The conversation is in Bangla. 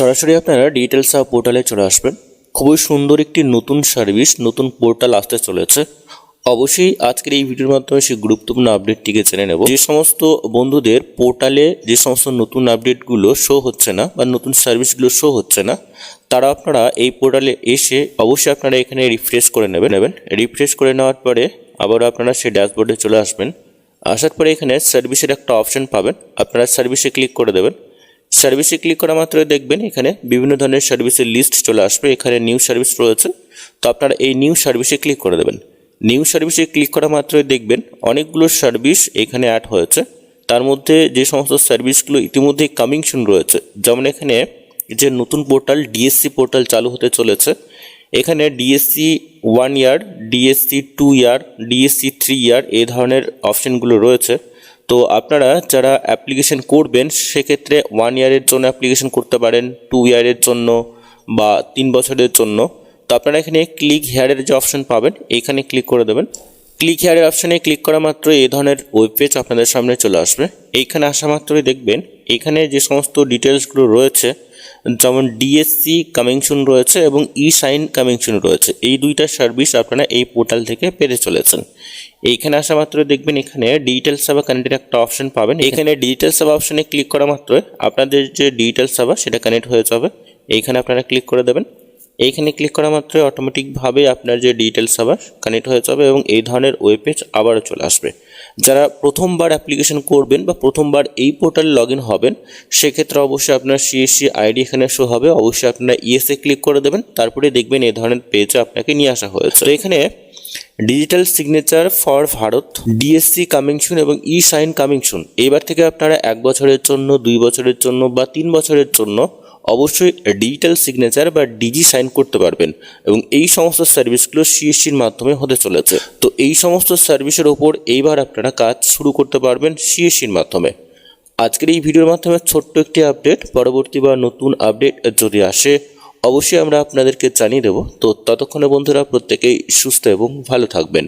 সরাসরি আপনারা ডিজিটাল সাব পোর্টালে চলে আসবেন। খুবই সুন্দর একটি নতুন সার্ভিস নতুন পোর্টাল আসতে চলেছে। অবশ্যই আজকের এই ভিডিওর মাধ্যমে সেই গুরুত্বপূর্ণ আপডেটটিকে জেনে নেব। যে সমস্ত বন্ধুদের পোর্টালে যে সমস্ত নতুন আপডেটগুলো শো হচ্ছে না বা নতুন সার্ভিসগুলো শো হচ্ছে না, তারা আপনারা এই পোর্টালে এসে অবশ্যই আপনারা এখানে রিফ্রেশ করে নেবেন। নেবেন। রিফ্রেশ করে নেওয়ার পরে আবার আপনারা সেই ড্যাশবোর্ডে চলে আসবেন। আসার পরে এখানে সার্ভিসের একটা অপশন পাবেন। আপনারা সার্ভিসে ক্লিক করে দেবেন। সার্ভিসে ক্লিক করা মাত্রই দেখবেন এখানে বিভিন্ন ধরনের সার্ভিসের লিস্ট চলে আসবে। এখানে নিউ সার্ভিস রয়েছে। তো আপনারা এই নিউ সার্ভিসে ক্লিক করে দেবেন। নিউ সার্ভিসে ক্লিক করা মাত্রই দেখবেন অনেকগুলো সার্ভিস এখানে অ্যাড হয়েছে। তার মধ্যে যে সমস্ত সার্ভিসগুলো ইতিমধ্যেই কামিং শুন রয়েছে। যেমন এখানে যে নতুন পোর্টাল ডিএসসি পোর্টাল চালু হতে চলেছে। এখানে DSC one year DSC two year DSC three year এই ধরনের অপশনগুলো রয়েছে। তো আপনারা যারা অ্যাপ্লিকেশন করবেন, সেক্ষেত্রে ওয়ান ইয়ারের জন্য অ্যাপ্লিকেশন করতে পারেন টু ইয়ারের জন্য বা তিন বছরের জন্য। তো আপনারা এখানে ক্লিক হেয়ারের যে অপশান পাবেন এইখানে ক্লিক করে দেবেন। ক্লিক হেয়ারের অপশানে ক্লিক করা মাত্র এই ধরনের ওয়েব পেজ আপনাদের সামনে চলে আসবে। এইখানে আসা মাত্রই দেখবেন, এখানে যে সমস্ত ডিটেলসগুলো রয়েছে যেমন ডিএসসি কামিংশন রয়েছে এবং ই সাইন কামিংশন রয়েছে। এই দুইটা সার্ভিস আপনারা এই পোর্টাল থেকে পেতে চলেছেন। এইখানে আসা মাত্র দেখবেন এখানে ডিজিটাল সেবা কানেক্টের একটা অপশন পাবেন। এখানে ডিজিটাল সেবা অপশনে ক্লিক করা মাত্র আপনাদের যে ডিজিটাল সেবা সেটা কানেক্ট হয়ে যাবে। এইখানে আপনারা ক্লিক করে দেবেন। এইখানে ক্লিক করা মাত্র অটোমেটিকভাবে আপনার যে ডিজিটাল সার্ভার কানেক্ট হয়ে যাবে এবং এই ধরনের ওয়েব পেজ আবারও চলে আসবে। যারা প্রথমবার অ্যাপ্লিকেশন করবেন বা প্রথমবার এই পোর্টালে লগ ইন হবেন, সেক্ষেত্রে অবশ্যই আপনার সিএসসি আইডি এখানে শো হবে। অবশ্যই আপনারা ইএসএ ক্লিক করে দেবেন, তারপরে দেখবেন এই ধরনের পেজে আপনাকে নিয়ে আসা হয়েছে। তো এখানে digital signature for Bharat DSC coming soon এবং ই সাইন কামিং শুন এবার থেকে আপনারা এক বছরের জন্য, দুই বছরের জন্য বা তিন বছরের জন্য অবশ্যই ডিজিটাল সিগনেচার বা ডিজি সাইন করতে পারবেন এবং এই সমস্ত সার্ভিসগুলো সিএসসির মাধ্যমে হতে চলেছে। তো এই সমস্ত সার্ভিসের ওপর এইবার আপনারা কাজ শুরু করতে পারবেন সিএসসির মাধ্যমে। আজকের এই ভিডিওর মাধ্যমে ছোট্ট একটি আপডেট পরবর্তী বা নতুন আপডেট যদি আসে, অবশ্যই আমরা আপনাদেরকে জানিয়ে দেবো। তো ততক্ষণে বন্ধুরা প্রত্যেকেই সুস্থ এবং ভালো থাকবেন।